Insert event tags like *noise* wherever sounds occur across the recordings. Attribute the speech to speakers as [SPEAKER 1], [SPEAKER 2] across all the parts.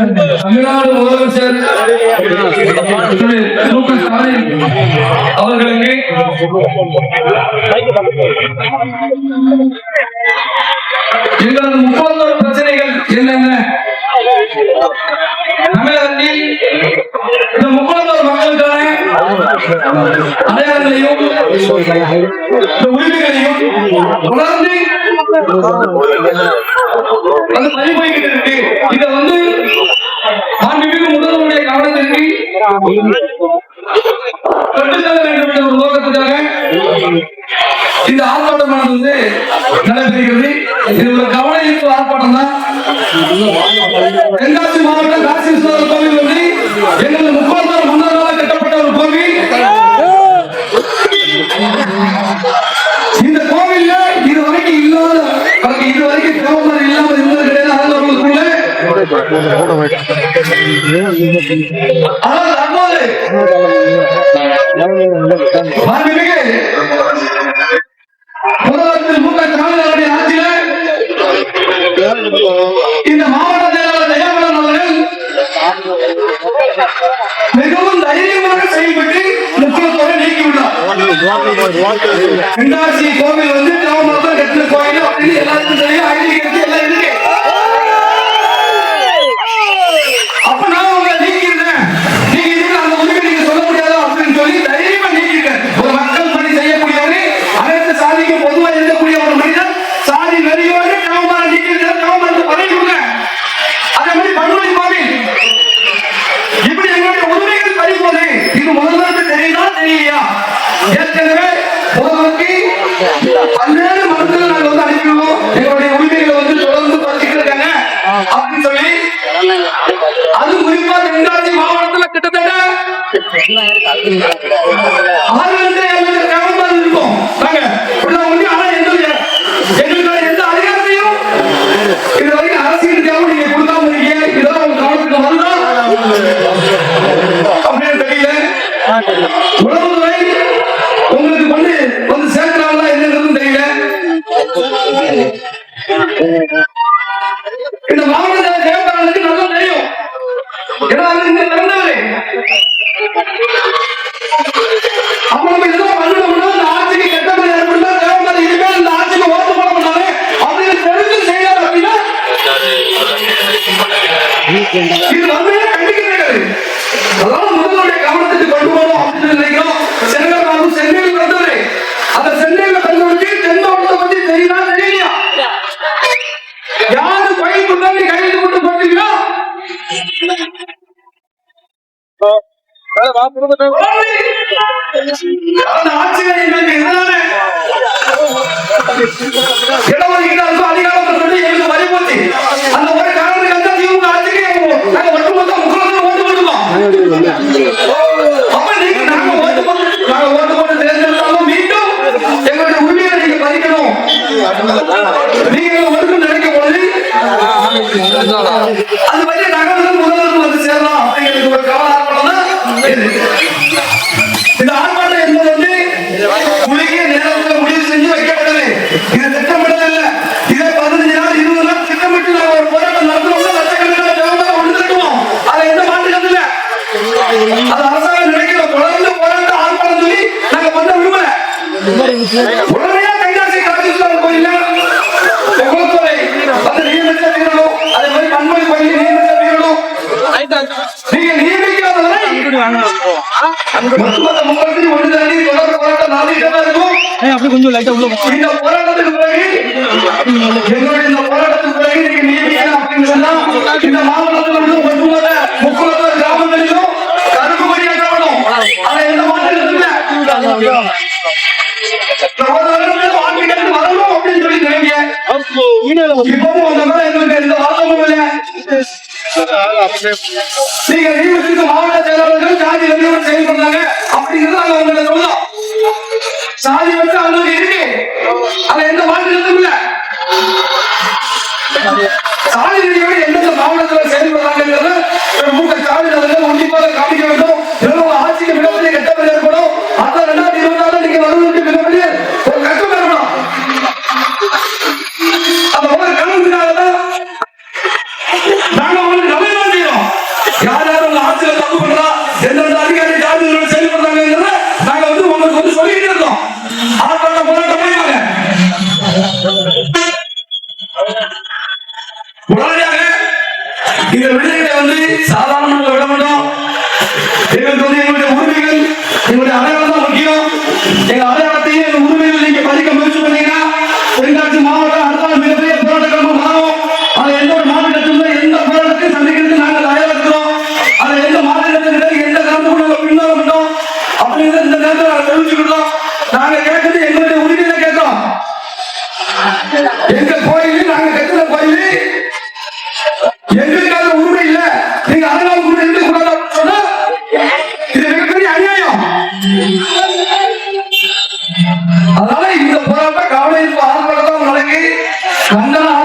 [SPEAKER 1] தமிழ்நாடு முதலமைச்சர் மு க ஸ்டாலின் அவர்களுக்கு எங்களது பிரச்சனைகள் என்னென்ன? தமிழகத்தில் இந்த முப்பத்தோரு மக்களுக்கான அடையாளங்களையும் இந்த உரிமைகளையும் தொடர்ந்து அது பறிபோய்கிட்டு இருக்கு. இதை வந்து கவனத்திற்கு இந்த ஆர்ப்பாட்டமானது வந்து நடைபெறுகிறது இது ஒரு கவன ஈர்ப்பு ஆர்ப்பாட்டம் தான். தென்காசி மாவட்டம் காசி விஸ்வநாதர் கோவில் வந்து எங்களது முப்பத்தொரு மன்னர்களால் கட்டப்பட்ட ஒரு கோவில். இந்த கோவில்ல இது வரைக்கும் இல்லாத இது வரைக்கும் தேவமரம் இல்லாமல் இருந்தது கிடையாது இந்த மாவட்ட செயலாளர் அவர்கள் மிகவும் தைரியமாக செயல்பட்டு முக்கியத்துவம் நீக்கிவிட்டார் கோவில் வந்து கோயில் அப்படின்னு எல்லாருக்கும் தெரியும் ஐடி *laughs* இது வந்து கண்டிக்கிறது அதாவது முதல்வருடைய கவனத்துக்கு கொண்டு போகணும் அப்படின்னு நினைக்கிறோம் சென்னை பாபு சென்னையில் அந்த சென்னையில வந்தவருக்கு தென் பத்தி தெரியலையா யாரு கோயில் முன்னாடி கைது அந்த ஆட்சியை எங்களுக்கு எதிரான இடஒதுக்கீடு அதிகாரத்தை சொல்லி எங்களுக்கு வரி அந்த ஒரு காரணத்துக்கு அந்த திமுக ஆட்சிக்கு நாங்க ஒட்டுமொத்த முக்கியத்துவம் ஓட்டு போட்டுக்கோம் அப்ப நீங்க நாங்க ஓட்டு போட்டு நாங்க ஓட்டு போட்டு தேர்ந்தெடுத்தாலும் மீண்டும் எங்களுடைய உரிமையை நீங்க பறிக்கணும் நீங்க ஒன்று நினைக்கும் பொழுது அது மாதிரி நகரம் முதல்வருக்கு வந்து சேரலாம் அப்படிங்கிறது ஒரு கவன ஆர்ப்பாட்டம் இந்த ஆர்ப்பாட்டம் என்பது வந்து குறுகிய நேரத்தில் முடிவு செஞ்சு வைக்கப்பட்டது. இது திட்டமிடல் இல்ல. இதை பதினஞ்சு நாள் இருபது நாள் திட்டமிட்டு நாங்க ஒரு போராட்டம் நடத்துறோம்னா லட்சக்கணக்கான தேவதை ஒன்று திட்டுவோம் அதுல எந்த மாற்றம் இல்ல. அது அரசாங்கம் நினைக்கிற தொடர்ந்து போராட்டம் ஆர்ப்பாட்டம் சொல்லி நாங்க பண்ண விரும்பல.
[SPEAKER 2] அப்படி கொஞ்சம் லைட்டா உள்ள.
[SPEAKER 1] இந்த போராட்டத்துக்கு பிறகு எங்களுடைய இந்த போராட்டத்துக்கு பிறகு நீங்க நியமிக்கணும் அப்படின்னு சொன்னா இந்த மாவட்டத்தில் உள்ள ஒட்டுமொத்த முக்குளத்தோர் கிராமங்களிலும் கருப்பு கொடியாக்கப்படும் ஆனா எந்த மாற்றம் இல்லை சகோதரர்கள் வாழ்க்கைக்கு வரணும் அப்படின்னு சொல்லி நினைங்க இப்பவும் அந்த மாதிரி எங்களுக்கு எந்த வாதமும் இல்லை நீங்க நியமித்திருக்க மாவட்ட செயலாளர்கள் ஜாதி வெறியோடு செயல்படுறாங்க அப்படிங்கிறது நாங்க உங்களை சொல்லலாம் சாதி வந்து அவங்களுக்கு இருக்கு. எந்த மாற்றமும் இல்ல. சாதி வெறியோடு எந்தெந்த மாவட்டத்தில் செயல்படுறாங்கிறத மூத்த மூக்க அதனால இந்த போராட்டம் கவலை ஆரம்பத்தில் உங்களுக்கு கண்டனம்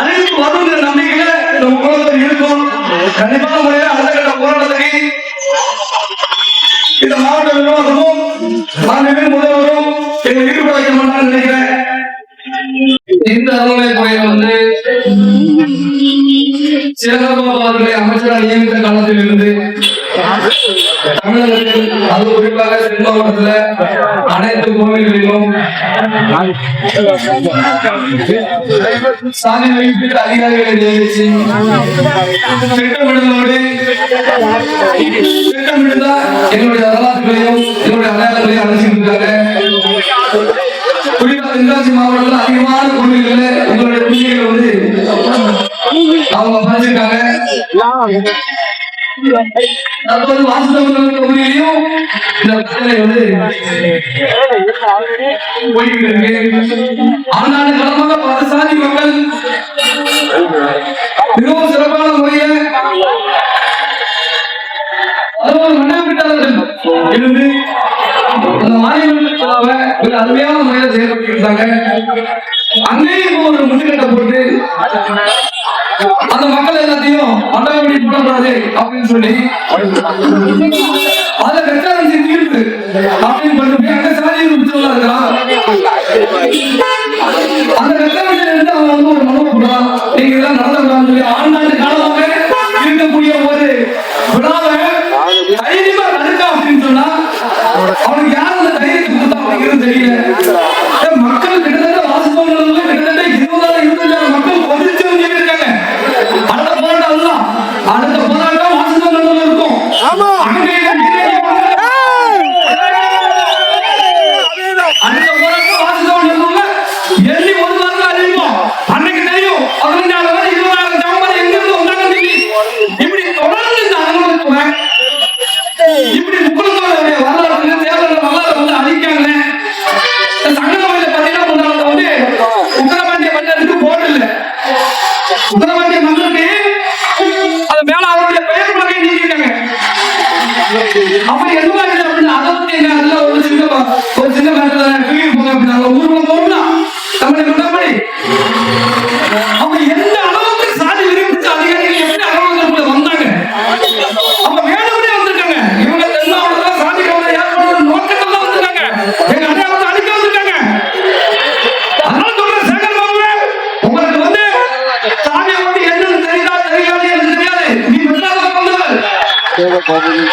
[SPEAKER 1] அதுக்கு வரும் நம்பிக்கையில நம்ம குழந்தை இருக்கும் கண்டிப்பாக முறையில அடுத்த சாலை வைப்பிற்கு அதிகாரிகளை நியமிச்சு திட்டமிடுதலோடு திட்டமிடுதா எங்களுடைய வரலாற்றுகளையும் எங்களுடைய அடையாளங்களையும் அழைச்சிருக்காங்க குறிப்பா தென்காசி மாவட்டத்தில் அதிகமான குழுவில தற்போது வாசனவர்கள் உரிமையும் இந்த கடலை வந்து ஆனால் கிளம்புற பல சாதி மக்கள். மிகவும் சிறப்பான முறையில் ஒரு அருமையான முறையில் செயல்பட்டு இருந்தாங்க அங்கேயும் ஒரு முட்டுக்கட்டை போட்டு அப்படின்னு சொல்லி அதை ரெண்டாவது தீர்ப்பு அப்படின்னு பண்ணி அங்க சாதி விட்டுலாம் இருக்கலாம் அந்த ரெண்டாவது அவன் வந்து ஒரு மனு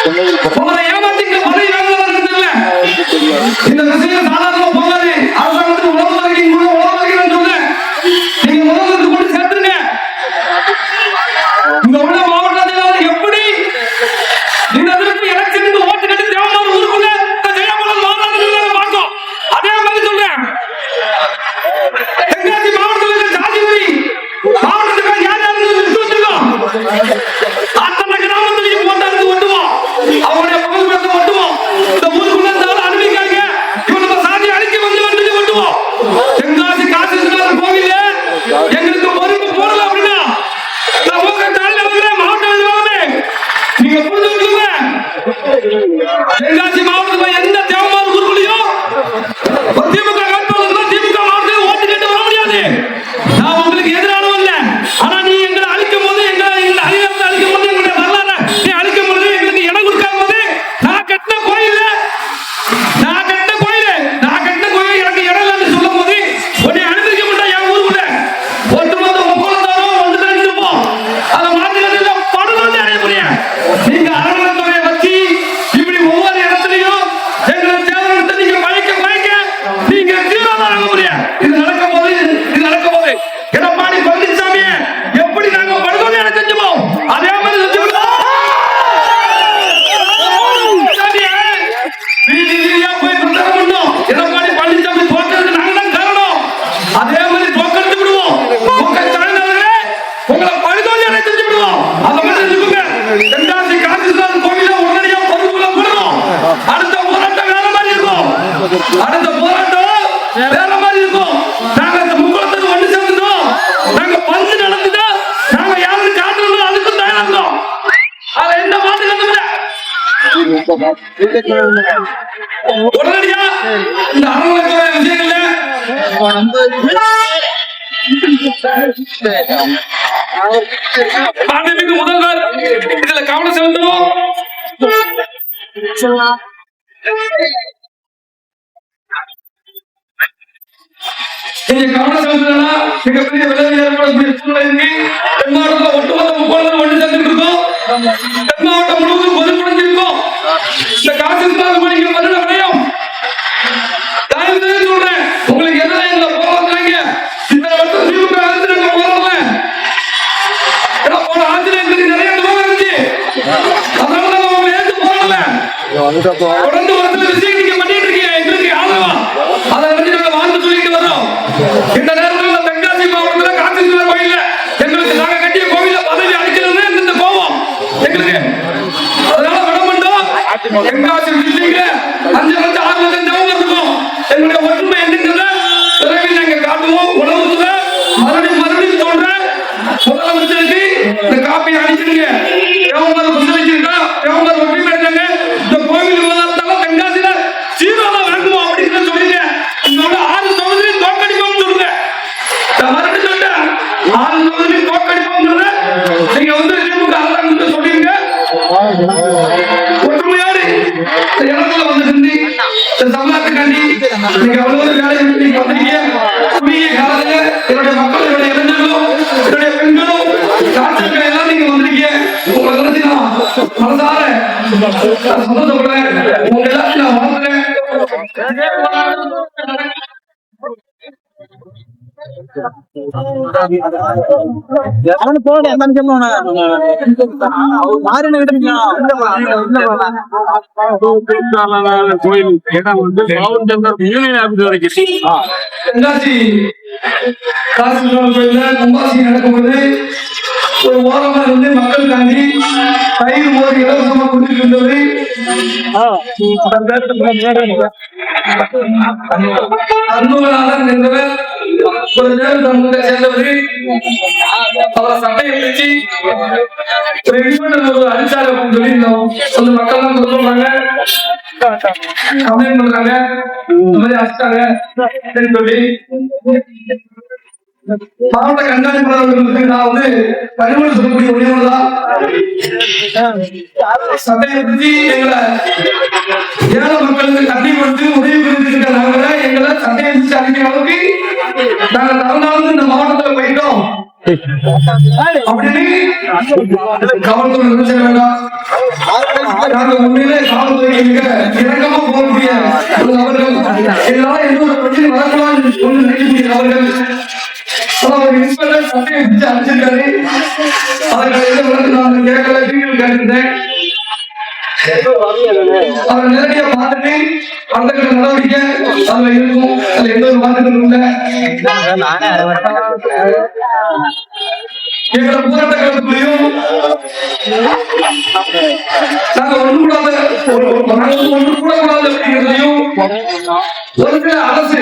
[SPEAKER 1] con él, por favor. yeah. உடனடியா இந்த அறநிலைத்துறை விஷயங்கள்ல முதல்வர் இதுல கவனம் செலுத்தணும். நீங்க கவனம் செலுத்தினா மிகப்பெரிய விளைவு ஏற்படக்கூடிய சூழ்நிலை இருக்கு. மாட்டோம் தென்காசி அஞ்சு லட்சம் ஆறு லட்சம் ஜனங்க இருக்கும் எங்களுடைய ஒற்றுமை என்னங்கிறத விரைவில் நாங்க காட்டுவோம் உலகத்துல மறுபடியும் மறுபடியும் சொல்றேன் முதலமைச்சருக்கு இந்த காப்பி அனுப்பிடுங்க தமிழ்நாட்டுக்காண்டி நீங்க அவ்வளவு வேலை நீங்க வந்திருக்கீங்க குறுகிய காலத்துல என்னுடைய மக்கள் என்னுடைய இளைஞர்களும் என்னுடைய பெண்களும் டாக்டர்கள் எல்லாம் நீங்க வந்திருக்கீங்க உங்களை நினைச்சு நான் மனசார நான் சந்தோஷப்படுறேன் உங்க எல்லாத்தையும் நான் வாழ்த்துறேன் அவனு போட என்ன சொல்லணும் நடக்கும்போது ஒரு நேரம் தமிழக சேர்ந்தவர் அவரை சட்டையை பிடிச்சு ஒரு இடிமண்டல் ஒரு அடிச்சாரு அப்படின்னு சொல்லி இந்த அந்த மக்கள் எல்லாம் சொல்றாங்க கம்ப்ளைண்ட் பண்றாங்க இந்த மாதிரி அடிச்சாங்க அப்படின்னு சொல்லி மாவட்ட கண்காணிப்பாளர்களுக்கு நான் வந்து பணிமொழி சொல்லக்கூடிய உரிமைதான் பற்றி எங்களை ஏழை மக்களுக்கு கட்டி கொடுத்து உதவி புரிஞ்சுக்கிட்ட நாங்கள எங்களை சட்டையை பிடிச்சு அளவுக்கு நாங்க தரனாலும் இந்த மாவட்டத்துல போயிட்டோம். அப்படின்னு காவல்துறை நினைச்ச வேண்டாம். நாங்க உண்மையிலே காவல்துறை மிக இறக்கமா போகக்கூடிய எந்த ஒரு பிரச்சனை வரக்கூடாது நினைக்கக்கூடிய ஆனா இன்ஸ்பெக்டர் சட்டையை பிடிச்சு அடிச்சிருக்காரு. அதற்கான எந்த விளக்கு நான் கேட்கல. வீட்டில் கேட்டிருந்தேன் அவர் நேரடியா பார்த்துட்டு அடுத்த நடவடிக்கை அதுல இருக்கும். அதுல எந்த ஒரு இல்லை. நாங்க ஒன்று கூடாத ஒன்று கூட கூடாது அப்படிங்கிறதையும் ஒரு சில அரசு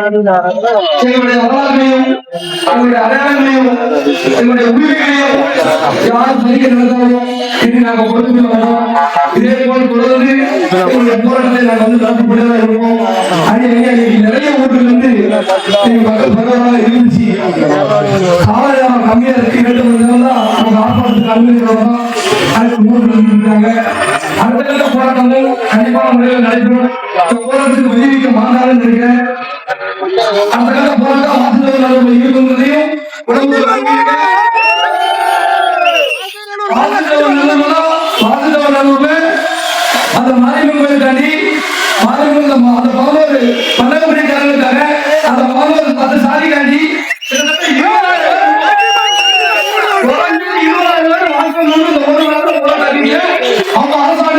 [SPEAKER 1] எங்களுடைய வரலாற்றையும் எங்களுடைய அடையாளங்களையும் எங்களுடைய உரிமைகளையும் யார் பறிக்க நடந்தாலும் இது நாங்க கொடுத்து வரோம். இதே போல் தொடர்ந்து எங்களுடைய போராட்டத்தை நாங்கள் வந்து நடத்தி இன்னைக்கு நிறைய ஊர்கள் வந்து இருந்துச்சு. காலம் கம்மியா இருக்கு. தான் அவங்க ஆர்ப்பாட்டத்துக்கு அனுமதிக்கிறோம் அதுக்கு ஊர்கள் அடுத்தடுத்த போராட்டங்கள் கண்டிப்பான முறையில் நடைபெறும். போராட்டத்துக்கு உதவிக்க மாட்டாருன்னு இருக்கேன் அந்த கால போராட்டம் ஆசிரியர்கள் இருக்குன்றதையும் உடம்பு அந்த மாரியம்மன் கோயில் தாண்டி மாரியம்மன் அந்த பதினோரு பன்னெண்டு மணிக்காரங்களுக்காக அந்த பதினோரு আল্লাহ